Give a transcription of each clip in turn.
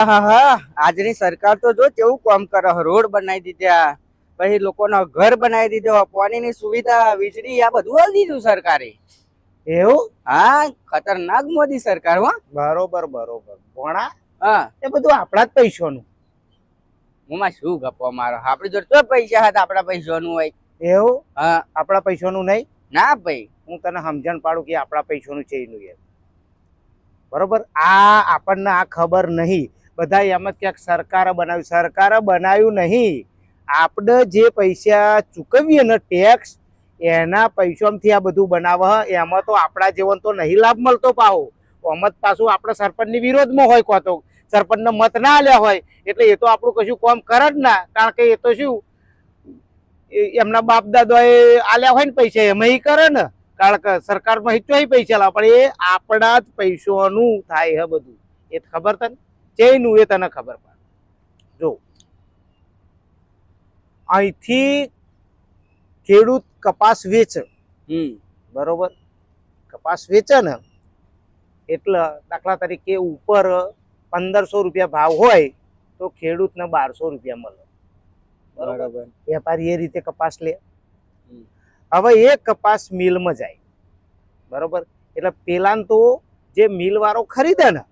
હા હા. આજની સરકાર તો જો કેવું કામ કરે રોડ બનાવી દીધા પછી લોકોના ઘર બનાવી દીધો પાણીની સુવિધા વીજળી આ બધું આવી દીધું સરકારે. એવું? હા ખતરનાક મોદી સરકાર હો. બરોબર બરોબર. ભોણા હા. એ બધું આપણા જ પૈસાનું. હું શું ગપો મારો? આપણે જોડે તો પૈસા હતા આપણા પૈસાનું હોય. એવું? હા. આપણા પૈસાનું નહીં? ના ભાઈ. હું તને સમજણ પાડું કે આપણા પૈસાનું છે એનું બરોબર? આ આપણને આ ખબર નહીં. બધા એમ જ ક્યાંક સરકારે બનાવ્યું. સરકારે બનાવ્યું નહીં. આપણે જે પૈસા ચૂકવીએ ને ટેક્સ એના પૈસામાંથી આ બધું બનાવે. એમાં તો આપણા જીવન તો નહીં લાભ મળતો પાહો. અમત પાછું આપણે સરપંચની વિરોધમાં હોય કહો તો? સરપંચને મત ના આલ્યા હોય, એટલે એ તો આપણું કશું કોમ કરે જ ના. કારણ કે એ તો શું એમના બાપ દાદાએ આલ્યા હોય ને પૈસા એમાં એ કરે ને. કારણ કે સરકારમાં હિચોય પૈસા પણ એ આપણા જ પૈસાનું થાય હે બધું. એ ખબર તને? ચેનું એ તને ખબર પડે. જો અહીંથી ખેડૂત કપાસ વેચે. બરોબર? કપાસ વેચે ને એટલે દાખલા તરીકે ઉપર પંદરસો રૂપિયા ભાવ હોય તો ખેડૂતને બારસો રૂપિયા મળે. બરોબર? વેપારી એ રીતે કપાસ લે. હવે એ કપાસ મિલમાં જાય. બરોબર? એટલે પેલા તો જે મિલ વાળો ખરીદે ને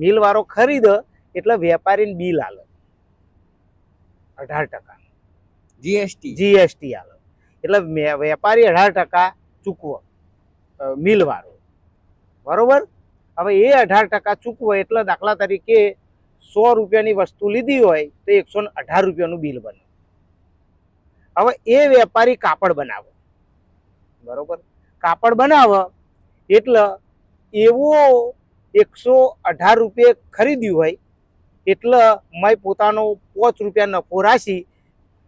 મિલ ખરીદ એટલે વેપારીને બિલ આલે. અઢાર ટકા. જીએસટી જીએસટી આલે. એટલે વેપારી અઢાર ટકા ચૂકવો મિલવાળો. બરોબર? હવે એ અઢાર ટકા ચૂકવો એટલે દાખલા તરીકે સો રૂપિયાની વસ્તુ લીધી હોય તો એકસો ને અઢાર રૂપિયાનું બિલ બને. હવે એ વેપારી કાપડ બનાવે. બરોબર? કાપડ બનાવે એટલે એવો એકસો અઢાર રૂપિયે ખરીદ્યું હોય એટલે મેં પોતાનો પાંચ રૂપિયા નફો રાશી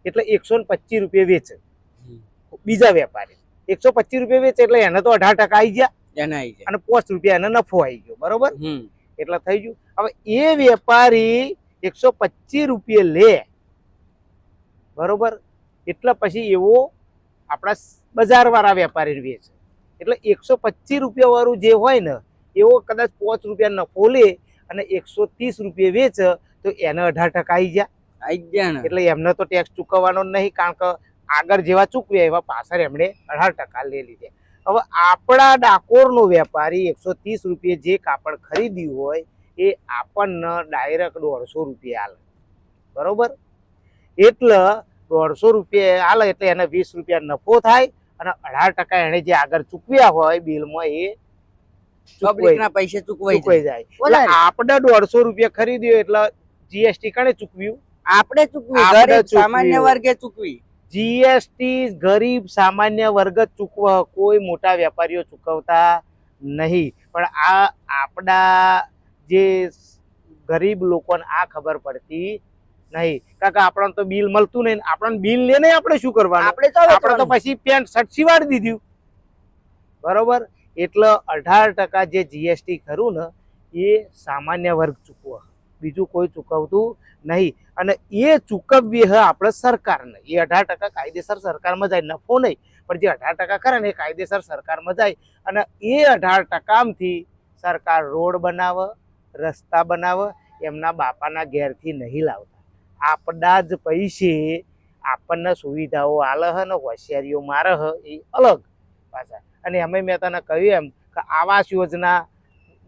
એટલે એકસો ને પચીસ રૂપિયા વેચે. બીજા વેપારી. એકસો પચીસ રૂપિયા વેચે એટલે એને તો અઢાર ટકા આવી ગયા. એને આવી ગયા. અને પાંચ રૂપિયા એને નફો આવી ગયો બરોબર? એટલે થઈ ગયું. હવે એ વેપારી એકસો પચીસ રૂપિયે લે બરોબર? એટલે પછી એવો આપણા બજારવાળા વેપારી વેચે. એટલે એકસો પચીસ રૂપિયા વાળું જે હોય ને એવો કદાચ પાંચ રૂપિયા નફો લે અને એકસો ત્રીસ રૂપિયા વેચે તો એને અઢાર ટકા આવી ગયા. આવી ગયા ને. એટલે એમને તો ટેક્સ ચૂકવવાનો જ નહીં કારણ કે આગળ જેવા ચૂકવ્યા એવા પાછળ એમણે અઢાર ટકા લઈ લીધા. હવે આપણા ડાકોરનો વેપારી એકસો ત્રીસ રૂપિયા જે કાપડ ખરીદ્યું હોય એ આપણને ડાયરેક્ટ દોઢસો રૂપિયા આલે. બરોબર? એટલે દોઢસો રૂપિયા આલે એટલે એને વીસ રૂપિયા નફો થાય અને અઢાર ટકા એણે જે આગળ ચૂકવ્યા હોય બિલમાં એ પબ્લિક પૈસે ચૂકવાઈ ચૂકવાઈ જાય. જાય. એટલે વધારે. આપણે દોઢસો રૂપિયા ખરીદ્યું એટલે જીએસટી કણે ચૂકવ્યું? આપણે ચૂકવી ગરીબ સામાન્ય વર્ગે ચૂકવી. જીએસટી ગરીબ સામાન્ય વર્ગ જ કોઈ મોટા વેપારીઓ ચૂકવતા નહીં. પણ આ આપણા જે ગરીબ લોકોને આ ખબર પડતી નહીં. કારણ કે આપણને તો બિલ મળતું નહીં. આપણને બિલ લઈને આપણે શું કરવાનું? આપણે તો પછી પેન્ટ શર્ટ સીવાડી દીધું. બરોબર? એટલે અઢાર ટકા જે જીએસટી ખરું ને, એ સામાન્ય વર્ગ ચૂકવે. બીજું કોઈ ચૂકવતું નહીં. અને એ ચૂકવવી હ આપણે સરકારને. એ અઢાર ટકા કાયદેસર સરકારમાં જાય. નફો નહીં, પણ જે અઢાર ટકા કરે ને, એ કાયદેસર સરકારમાં જાય. અને એ અઢાર ટકામાંથી સરકાર રોડ બનાવે, રસ્તા બનાવે, એમના બાપાના ઘેરથી નહીં લાવતા. આપણા જ પૈસે આપણને સુવિધાઓ આલે ને, હોશિયારીઓ મારે એ અલગ. પાછા. અને અમે મેં તને કહ્યું એમ કે આવાસ યોજના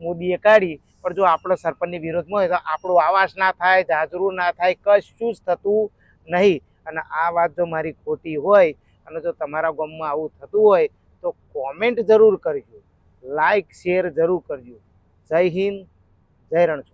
મોદીએ કાઢી, પણ જો આપણો સરપંચની વિરોધમાં હોય તો આપણું આવાસ ના થાય, જાજરૂ ના થાય, કશું જ થતું નહીં. અને આ વાત જો મારી ખોટી હોય અને જો તમારા ગામમાં આવું થતું હોય તો કોમેન્ટ જરૂર કરજો. લાઈક શેર જરૂર કરજો. જય હિન્દ, જય રણછોડ.